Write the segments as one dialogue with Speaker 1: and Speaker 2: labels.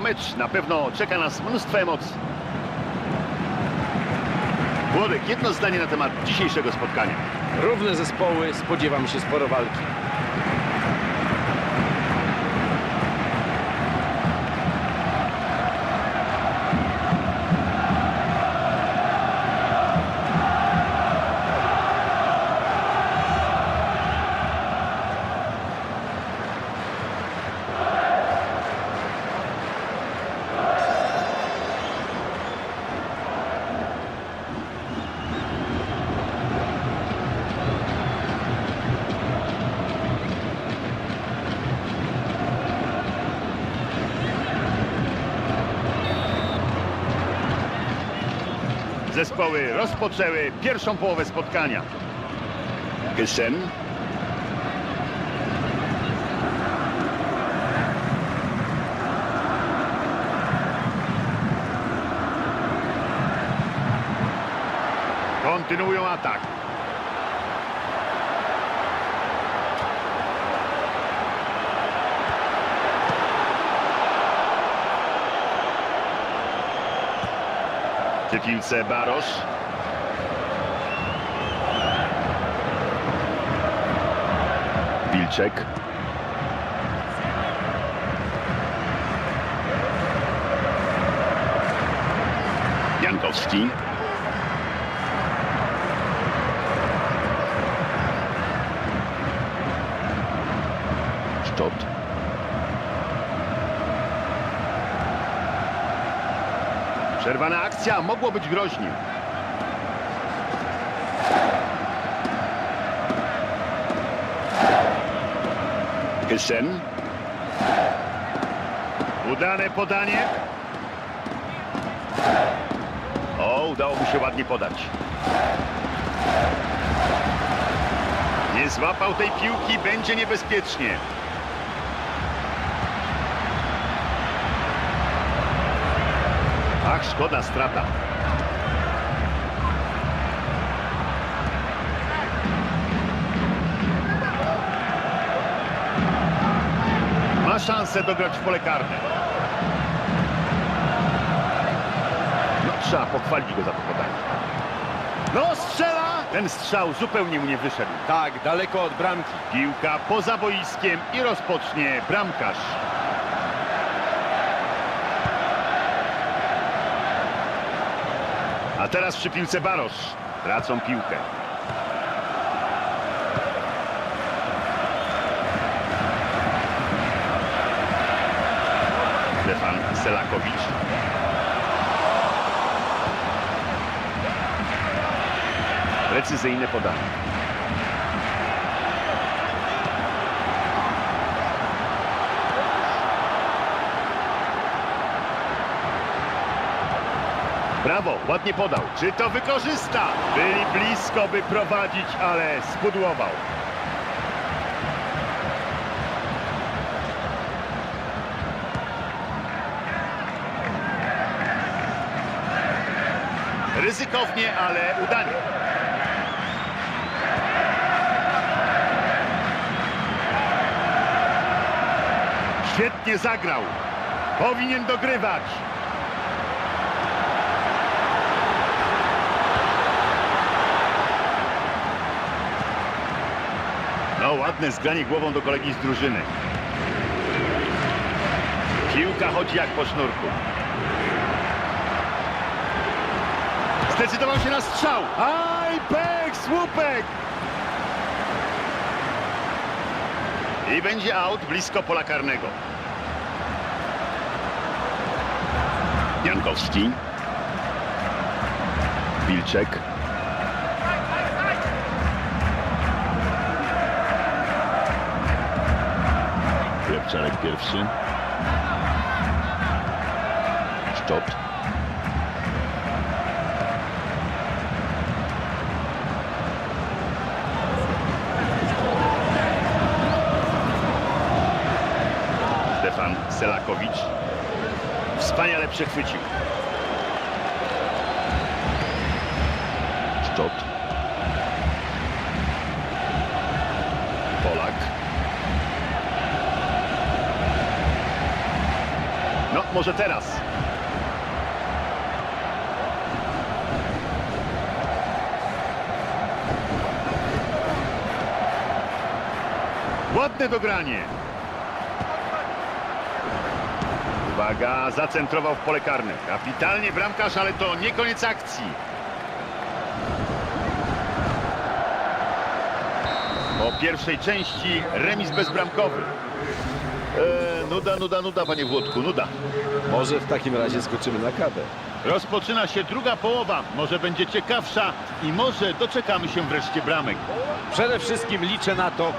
Speaker 1: Mecz na pewno czeka nas mnóstwo emocji. Włodek, jedno zdanie na temat dzisiejszego spotkania.
Speaker 2: Równe zespoły, spodziewam się sporo walki.
Speaker 1: Zespoły rozpoczęły pierwszą połowę spotkania. Gysen. Kontynuują atak. Przy piłce Barosz. Wilczek. Jankowski. Szczot. Przerwana akcja, mogło być groźnie. Kysen. Udane podanie. O, udało mu się ładnie podać. Nie złapał tej piłki, będzie niebezpiecznie. Ach, szkoda, strata. Ma szansę dograć w pole karne. No, trzeba pochwalić go za to podanie. No, strzela! Ten strzał zupełnie mu nie wyszedł.
Speaker 2: Tak, daleko od bramki.
Speaker 1: Piłka poza boiskiem i rozpocznie bramkarz. Teraz przy piłce Barosz. Tracą piłkę. Stefan Selakowicz. Precyzyjne podanie. Brawo, ładnie podał. Czy to wykorzysta? Byli blisko, by prowadzić, ale spudłował. Ryzykownie, ale udanie. Świetnie zagrał. Powinien dogrywać. No, ładne zgranie głową do kolegi z drużyny. Piłka chodzi jak po sznurku. Zdecydował się na strzał. Aj, pek, słupek. I będzie aut blisko pola karnego. Jankowski. Wilczek. Piewczarek pierwszy. Szczot. Stefan Selakowicz. Wspaniale przechwycił. Może teraz. Ładne dogranie. Uwaga, zacentrował w pole karne. Kapitalnie bramkarz, ale to nie koniec akcji. Po pierwszej części remis bezbramkowy. Eee, nuda, nuda, nuda, panie Włodku, nuda.
Speaker 2: Może w takim razie skoczymy na kawę.
Speaker 1: Rozpoczyna się druga połowa. Może będzie ciekawsza i może doczekamy się wreszcie bramek.
Speaker 2: Przede wszystkim liczę na to,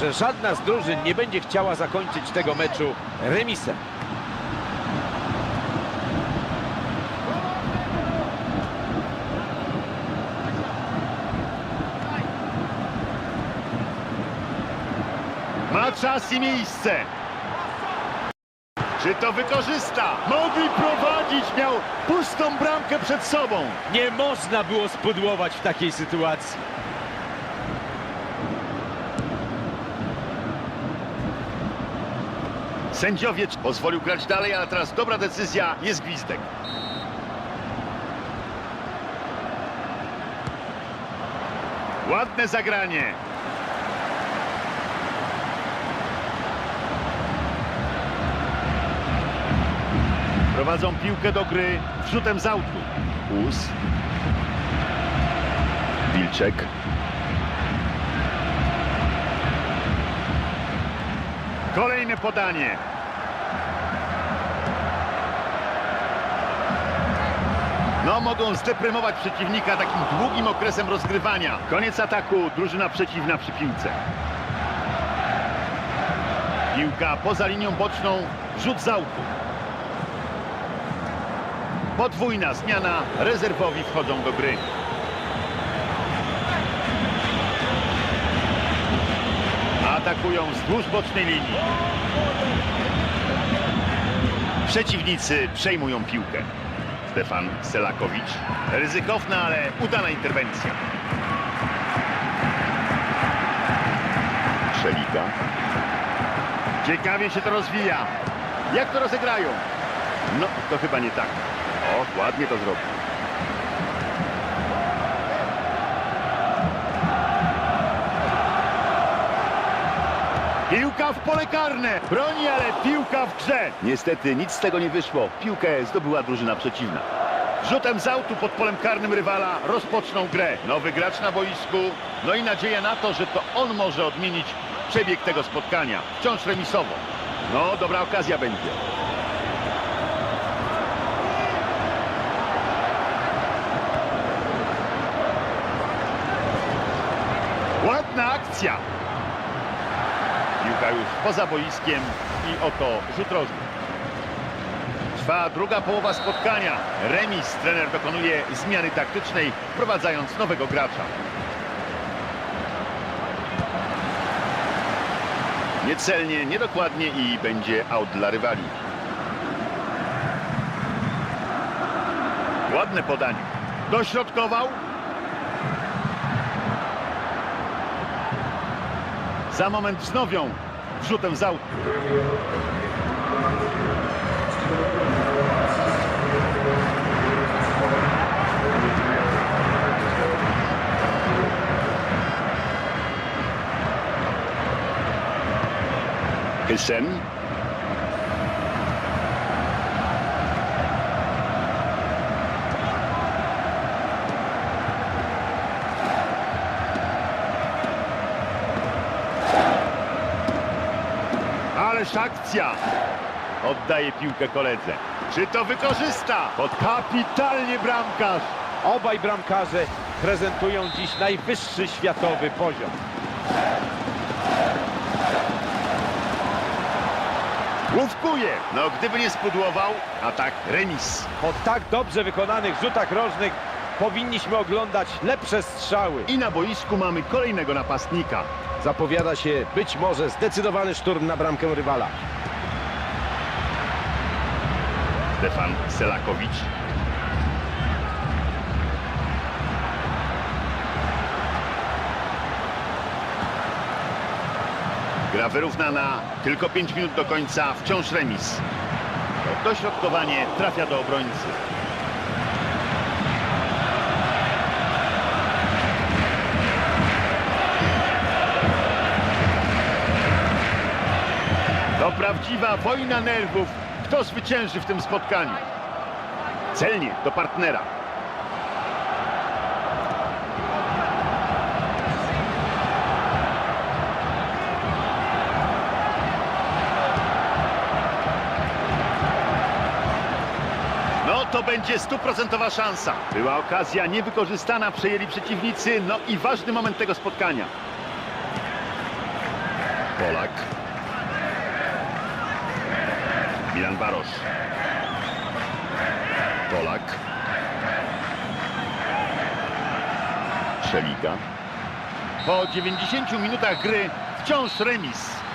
Speaker 2: że żadna z drużyn nie będzie chciała zakończyć tego meczu remisem.
Speaker 1: Ma czas i miejsce. Czy to wykorzysta? Mogli prowadzić, miał pustą bramkę przed sobą.
Speaker 2: Nie można było spudłować w takiej sytuacji.
Speaker 1: Sędziowiec pozwolił grać dalej, ale teraz dobra decyzja, jest gwizdek. Ładne zagranie. Prowadzą piłkę do gry wrzutem z autu. Us. Wilczek. Kolejne podanie. No, mogą zdeprymować przeciwnika takim długim okresem rozgrywania. Koniec ataku, drużyna przeciwna przy piłce. Piłka poza linią boczną, rzut z autu. Podwójna zmiana, rezerwowi wchodzą do gry. Atakują wzdłuż bocznej linii. Przeciwnicy przejmują piłkę. Stefan Selakowicz. Ryzykowna, ale udana interwencja. Szelika. Ciekawie się to rozwija. Jak to rozegrają? No, to chyba nie tak. O, ładnie to zrobił. Piłka w pole karne. Broni, ale piłka w grze. Niestety nic z tego nie wyszło. Piłkę zdobyła drużyna przeciwna. Rzutem z autu pod polem karnym rywala rozpoczną grę. Nowy gracz na boisku. No i nadzieja na to, że to on może odmienić przebieg tego spotkania. Wciąż remisowo. No, dobra okazja będzie. Ładna akcja. Piłka już poza boiskiem i oto rzut rożny. Trwa druga połowa spotkania. Remis. Trener dokonuje zmiany taktycznej, wprowadzając nowego gracza. Niecelnie, niedokładnie i będzie out dla rywali. Ładne podanie. Dośrodkował. Za moment wznowią wrzutem z autu. Hyssen. Ależ akcja! Oddaje piłkę koledze. Czy to wykorzysta? Pod kapitalnie bramkarz.
Speaker 2: Obaj bramkarze prezentują dziś najwyższy światowy poziom.
Speaker 1: Łówkuje. No gdyby nie spudłował, a tak remis.
Speaker 2: Po tak dobrze wykonanych rzutach rożnych powinniśmy oglądać lepsze strzały.
Speaker 1: I na boisku mamy kolejnego napastnika.
Speaker 2: Zapowiada się być może zdecydowany szturm na bramkę rywala.
Speaker 1: Stefan Selakowicz. Gra wyrównana, tylko 5 minut do końca, wciąż remis. dośrodkowanie trafia do obrońcy. To prawdziwa wojna nerwów. Kto zwycięży w tym spotkaniu? Celnie do partnera. No to będzie stuprocentowa szansa. Była okazja niewykorzystana, przejęli przeciwnicy. No i ważny moment tego spotkania. Polak. Milan Barosz. Polak. Szeliga. Po 90 minutach gry wciąż remis.